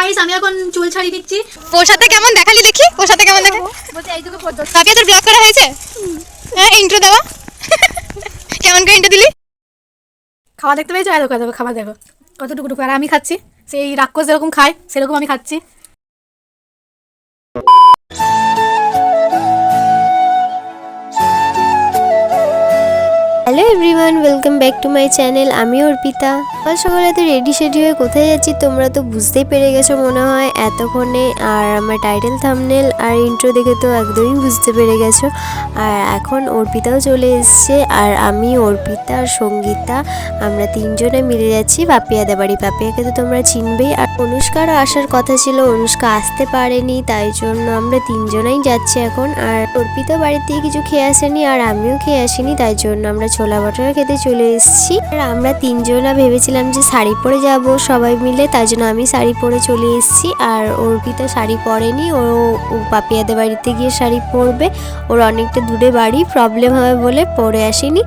Guys আমি এখন চুল ছাড়িয়ে দিচ্ছি। পোশাতে কেমন দেখালি দেখি? পোশাতে কেমন দেখা? বলতে এইটুকু পর্যন্ত পাপিয়া তোর ব্লগ করা হয়েছে? হ্যাঁ ইন্ট্রো দেওয়া? কেমন করে ইন্ট্রো দিলি? খাওয়া দেখতে পেয়েছ? আর দেখো দেখো খাবার দেখো। কতটুকু টুকু আর আমি খাচ্ছি। সেই রাক্ষস যেরকম খায় সেরকম আমি খাচ্ছি। Hello everyone welcome back to my channel আমি অর্পিতা। সকাল সকালে তো রেডি শেডি হয়ে কোথায় যাচ্ছি তোমরা তো বুঝতেই পেরে গেছো মনে হয় এতক্ষণে। আর আমার টাইটেল থামনেল আর ইন্ট্রো দেখে তো একদমই বুঝতে পেরে গেছো। আর এখন অর্পিতাও চলে এসছে। আর আমি অর্পিতা আর সঙ্গীতা, আমরা তিনজনে মিলে যাচ্ছি পাপিয়াদের বাড়ি। পাপিয়াকে তো তোমরা চিনবেই। আর অনুষ্কারও আসার কথা ছিল, অনুষ্কা আসতে পারেনি, তাই জন্য আমরা তিনজনেই যাচ্ছি এখন। আর অর্পিতা বাড়ির থেকে কিছু খেয়ে আসেনি, আর আমিও খেয়ে আসিনি, তাই জন্য আমরা ছোলা বাটারা খেতে চলে এসেছি। আর আমরা তিনজনা ভেবেছিলাম যে শাড়ি পরে যাব, সবাই মিলে তাই জন্য আমি শাড়ি পরে চলে এসেছি। আর অর্পিতা শাড়ি পরেনি, ও পাপিয়াদের বাড়িতে গিয়ে শাড়ি পরবে। ওর অনেকটা দূরে বাড়ি প্রবলেম হবে বলে পরে আসেনি।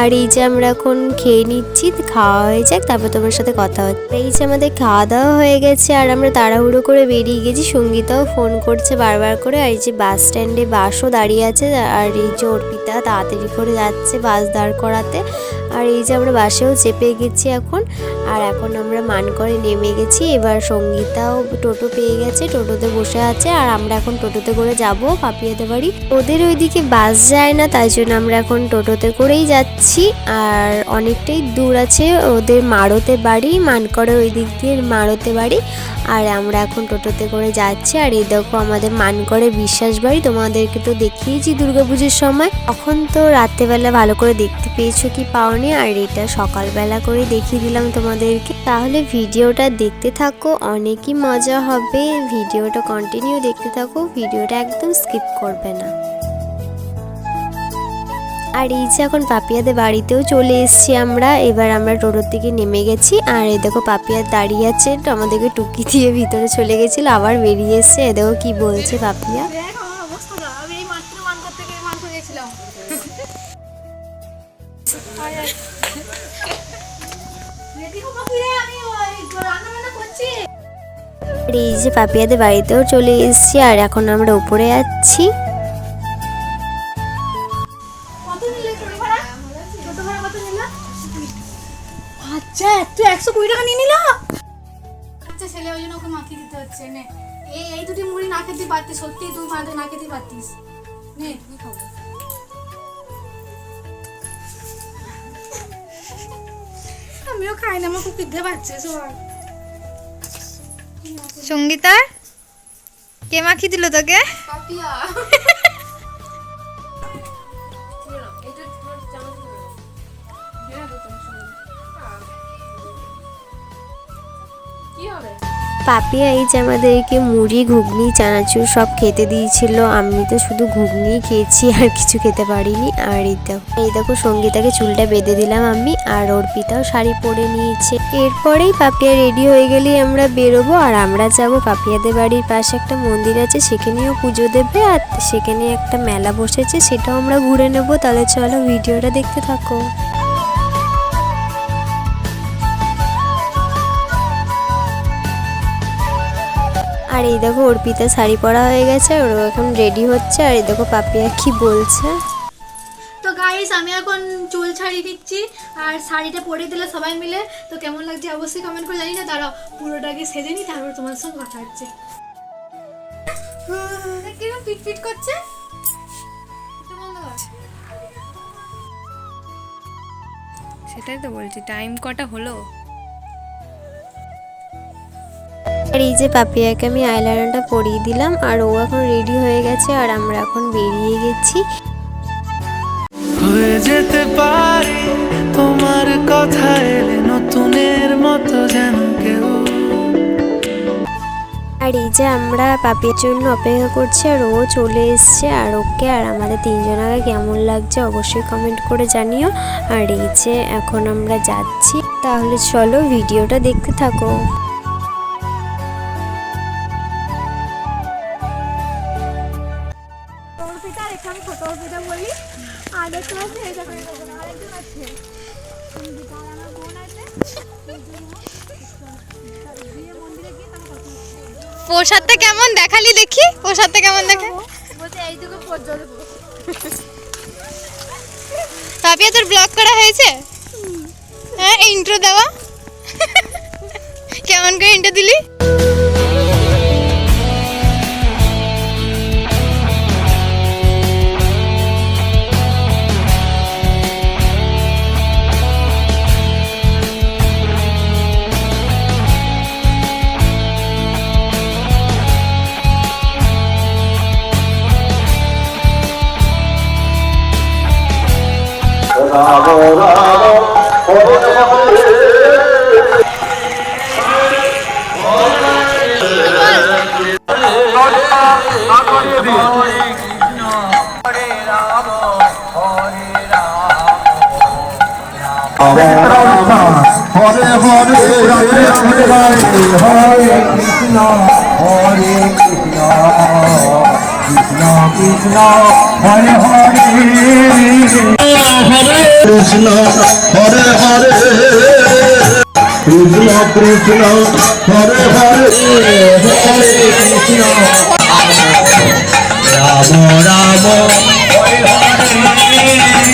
আর এই যে আমরা এখন খেয়ে নিচ্ছি, খাওয়া হয়ে যাক, তারপর তোমার সাথে কথা হচ্ছে। এই যে আমাদের খাওয়া দাওয়া হয়ে গেছে, আর আমরা তাড়াহুড়ো করে বেরিয়ে গেছি। সঙ্গীতাও ফোন করছে বারবার করে, আর এই যে বাস স্ট্যান্ডে বাসও দাঁড়িয়ে আছে, আর এই যে অর্পিতা তাড়াতাড়ি করে যাচ্ছে বাস দাঁড় করাতে আর এই যে আমরা বাসেও চেপে গেছি এখন, আর এখন আমরা মান করে নেমে গেছি। এবার সঙ্গীতাও টোটো পেয়ে গেছে, টোটোতে বসে আছে, আর আমরা এখন টোটোতে করে যাব পাপিয়াদের বাড়ি। ওদের ওইদিকে বাস যায় না, তাই জন্য আমরা এখন টোটোতে করেই যাচ্ছি। আর অনেকটাই দূর আছে ওদের মারোতে বাড়ি, মানকরে ওই দিক দিয়ে মারোতে বাড়ি। আর আমরা এখন টোটোতে করে যাচ্ছি। আর এই দেখো আমাদের মানকরে বিশ্বাস বাড়ি, তোমাদেরকে তো দেখিয়েছি দুর্গাপুজোর সময়। তখন তো রাত্রেবেলা ভালো করে দেখতে পেয়েছ কি পাওনি? আর এটা সকালবেলা করে দেখিয়ে দিলাম তোমাদেরকে। তাহলে ভিডিওটা দেখতে থাকো, অনেকই মজা হবে। ভিডিওটা কন্টিনিউ দেখতে থাকো, ভিডিওটা একদম স্কিপ করবে না। আর এই যে এখন পাপিয়াদের বাড়িতেও চলে এসেছি আমরা, এবার আমরা টোটোর থেকে নেমে গেছি। আর এ দেখো পাপিয়া দাঁড়িয়ে আছে আমাদেরকে টুকি দিয়ে ভিতরে চলে গেছিল, আবার বেরিয়ে এসছে। এ দেখো কি বলছে পাপিয়া। আর এই যে পাপিয়াদের বাড়িতেও চলে এসেছি আর এখন আমরা উপরে যাচ্ছি কত নিলে টোটো ভাড়া? টোটো ভাড়া কত নিল? আচ্ছা এত একশো কুড়ি টাকা নিয়ে নিল? আচ্ছা ছেলে ওই জন্য ওকে মাখিয়ে দিতে হচ্ছে নে। এই এই দুটি মুড়ি না খেতে পারতিস সত্যি তুই মাঝে না খেতে পারতিস। নে কি খাব আমিও খাই না আমার খুব খিদে পাচ্ছে সবার সঙ্গীতা কে মাখি দিল তোকে? কি হবে? পাপিয়া এই যে আমাদেরকে মুড়ি, ঘুগনি, চানাচুর সব খেতে দিয়েছিল। আমি তো শুধু ঘুগনি খেয়েছি, আর কিছু খেতে পারিনি। আর এই দেখো এই দেখো সঙ্গীতাকে চুলটা বেঁধে দিলাম আমি, আর অর্পিতাও শাড়ি পরে নিয়েছে। এরপরেই পাপিয়া রেডি হয়ে গেলেই আমরা বেরোবো, আর আমরা যাব পাপিয়াদের বাড়ির পাশে একটা মন্দির আছে, সেখানেও পুজো দেবে, আর সেখানে একটা মেলা বসেছে, সেটাও আমরা ঘুরে নেব। তাহলে চলো ভিডিওটা দেখতে থাকো। আর এই দেখো অর্পিতা শাড়ি পরা হয়ে গেছে আর ও এখন রেডি হচ্ছে আর এই দেখো পাপিয়া কি বলছে। তো গাইস আমি এখন চুল ছাড়িয়ে দিচ্ছি আর শাড়িটা পরে দিলে সবাই মিলে। তো কেমন লাগছে অবশ্যই কমেন্ট করে জানি না দাঁড়াও পুরোটাকে সেজে নি তারপর তোমার সঙ্গে কথা হচ্ছে। কীরকম পিট পিট করছে। সেটাই তো বলছি টাইম কটা হলো? আর এই যে পাপিয়াকে আমি আইলাইনারটা পরিয়ে দিলাম আর ও এখন রেডি হয়ে গেছে আর আমরা এখন বেরিয়ে গেছি। হয়ে যেতে পারি তোমার কথা এলে নতুনের মতো যেন কেউ। আর এই যে আমরা পাপিয়ার জন্য অপেক্ষা করছি আর ও চলে এসছে আর ওকে আর আমাদের তিনজনকে কেমন লাগছে অবশ্যই কমেন্ট করে জানিও। আর এই যে এখন আমরা যাচ্ছি তাহলে চলো ভিডিওটা দেখতে থাকো। প্রসাদটা কেমন দেখালি দেখি? প্রসাদটা কেমন দেখে? পাপিয়া তোর ব্লগ করা হয়েছে? হ্যাঁ ইন্ট্রো দেওয়া। কেমন করে ইন্ট্রো দিলি? হরে হরে রাধে হরে কৃষ্ণ হরে কৃষ্ণ কৃষ্ণ কৃষ্ণ হরে হরে হরে কৃষ্ণ হরে হরে কৃষ্ণ কৃষ্ণ হরে হরে হরে কৃষ্ণ রাম রাম হরে হরে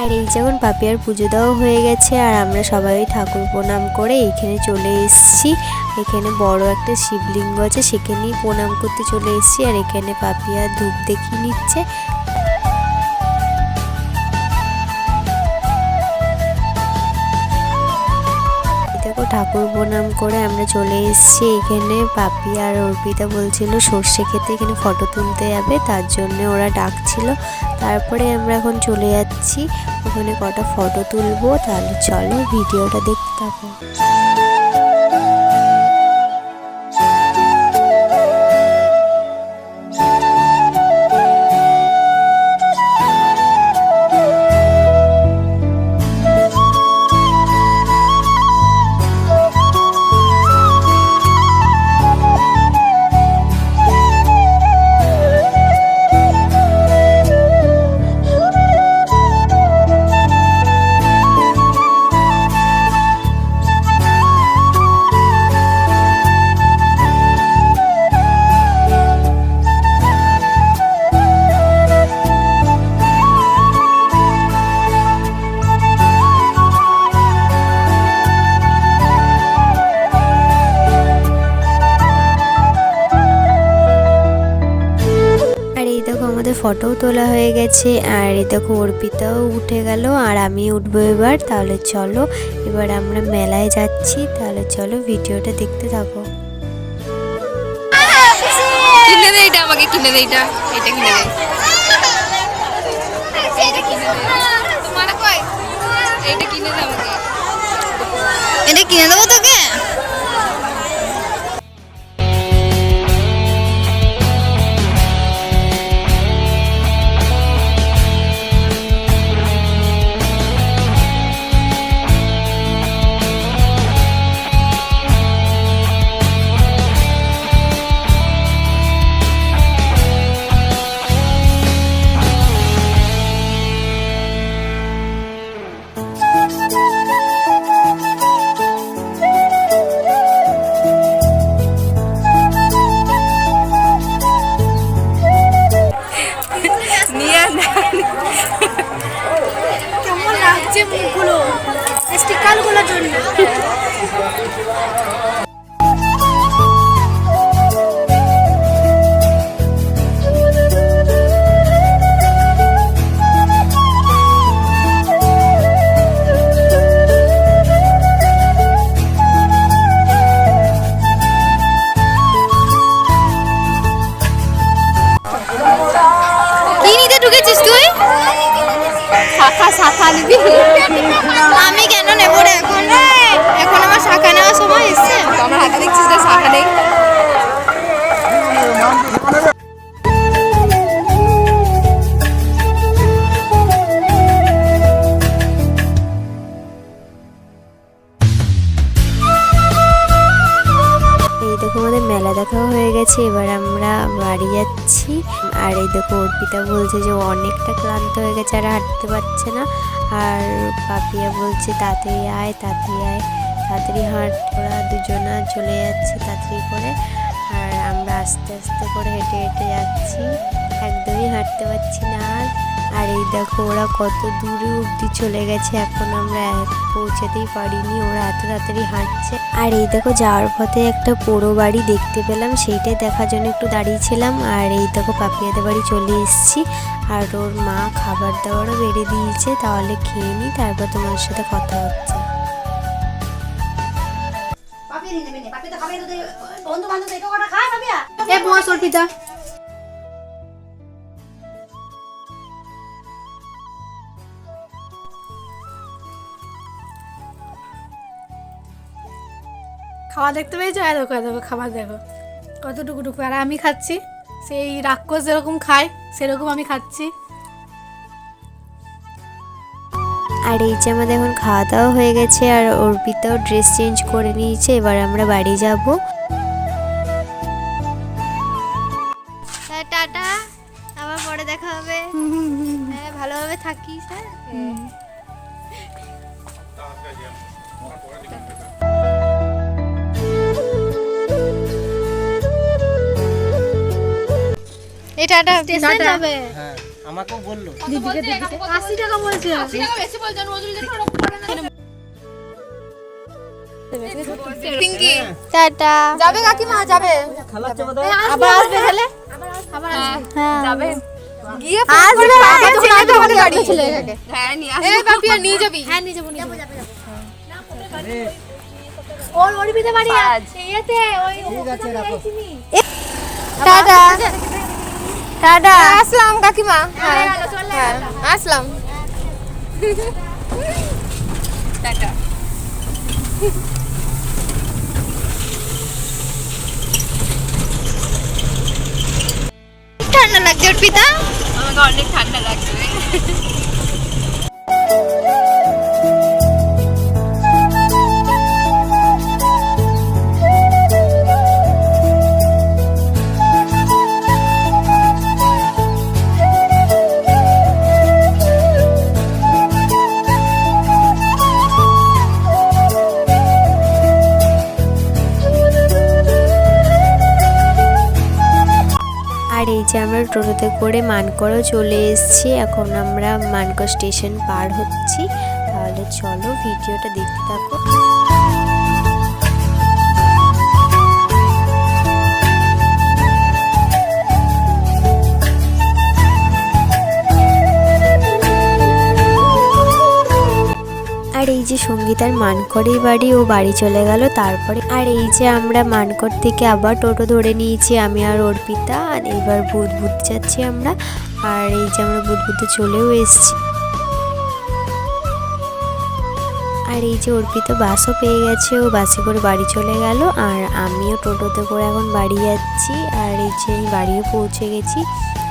আর এই যেমন পাপিয়ার পুজো দেওয়া হয়ে গেছে, আর আমরা সবাই ঠাকুর প্রণাম করে এখানে চলে এসেছি। এখানে বড় একটা শিবলিঙ্গ আছে, সেখানেই প্রণাম করতে চলে এসেছি। আর এখানে পাপিয়া ধূপ দেখিয়ে নিচ্ছে। ঠাকুর প্রণাম করে আমরা চলে এসেছি এখানে। পাপি আর অর্পিতা বলছিল সর্ষে খেতে এখানে ফটো তুলতে যাবে, তার জন্য ওরা ডাকছিল। তারপরে আমরা এখন চলে যাচ্ছি, ওখানে কটা ফটো তুলবো, তাহলে চলো ভিডিওটা দেখতে থাকো। ফটোও তোলা হয়ে গেছে আর এই দেখো অর্পিতাও উঠে গেল আর আমি উঠবো এবার। তাহলে চলো এবার আমরা মেলায় যাচ্ছি। তাহলে চলো ভিডিওটা দেখতে থাকো। কিনে দে এটা আমাকে কিনে দে এটা। এটা কিনে দে। এটা কিনে দে। তোমার কই? এটা কিনে দে আমাকে। এটা কিনে দেবো তোকে? গেছে এবার আমরা বাড়ি যাচ্ছি। আর এই দেখো, অর্পিতা বলছে যে অনেকটা ক্লান্ত হয়ে গেছে, আর হাঁটতে পারছে না। আর পাপিয়া বলছে, তাড়াতাড়ি আয় তাড়াতাড়ি আয়। তাড়াতাড়ি হাঁট, ওরা দুজনা চলে যাচ্ছে তাড়াতাড়ি করে। আর আমরা আস্তে আস্তে করে হেঁটে হেঁটে যাচ্ছি। একদমই হাঁটতে পারছি না আর। আর এই দেখো ওরা কত দূরে অবধি চলে গেছে এখন আমরা পৌঁছাতেই পারিনি। ওরা এত তাড়াতাড়ি হাঁটছে। আর এই দেখো যাওয়ার পথে একটা পোড়ো বাড়ি দেখতে পেলাম সেইটাই দেখার জন্য একটু দাঁড়িয়েছিলাম আর এই দেখো পাপিয়াদের বাড়ি চলে এসেছি। আর ওর মা খাবার দাবারও বেড়ে দিয়েছে তাহলে খেয়ে নিই তারপর তোমার সাথে কথা হচ্ছে। এ বস অর্পিতা। খাওয়া দেখতে পেয়েছ? আর দেখো দেখো, খাবার দেখো। কতটুকু টুকু আর আমি খাচ্ছি। সেই রাক্ষস যেরকম খায়, সেরকম আমি খাচ্ছি। আর এই যে আমাদের এখন খাওয়া দাওয়া হয়ে গেছে, আর অর্পিতাও ড্রেস চেঞ্জ করে নিয়েছে। এবার আমরা বাড়ি যাব। এই টাটা স্টেশন যাবে। হ্যাঁ আমাকেও বলল। দিদিকে দিদিকে। আশি টাকা বলছে। পিঙ্কি টাটা। যাবে কাকিমা যাবে। আবার আসবে। তাহলে? আবার আসবে। যাবে। গিয়ে আসবে তো আমাদের গাড়ি হ্যাঁ নিয়ে আসবে। এই বাপিয়া নিয়ে যাবি। হ্যাঁ নিয়ে যাব নিয়ে যাব ওর অর্পিতা বাড়ি আছে। ইয়েতে ওই টাটা। টাটা আসলাম কাকিমা। হ্যাঁ। হ্যাঁ, আসলাম। টাটা। ঠান্ডা লাগছে অর্পিতা আমাকে অনেক ঠান্ডা লাগছে। করে মানকড়ও চলে এসছে। এখন আমরা মানকড় স্টেশন পার হচ্ছি। তাহলে চলো, ভিডিওটা দেখতে থাকো। আর এই যে সঙ্গীতার মানকরেই বাড়ি ও বাড়ি চলে গেল, তারপরে আর এই যে আমরা মানকর থেকে আবার টোটো ধরে নিয়েছি, আমি আর অর্পিতা আর এবার বুধবুদ যাচ্ছি আমরা, আর এই যে আমরা বুধবুদে চলেও এসেছি। আর এই যে অর্পিতা বাসও পেয়ে গেছে, ও বাসে করে বাড়ি চলে গেল, আর আমিও টোটোতে করে এখন বাড়ি যাচ্ছি, আর এই যে বাড়িও পৌঁছে গেছি।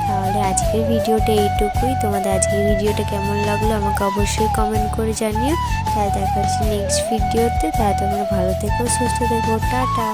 তাহলে আজকের ভিডিওটা এইটুকুই। তোমাদের আজকের ভিডিওটা কেমন লাগল আমাকে অবশ্যই কমেন্ট করে জানিও। তাহলে দেখা হচ্ছে নেক্সট ভিডিওতে তাহলে তোমরা ভালো থেকো, সুস্থ থেকো, টাটা।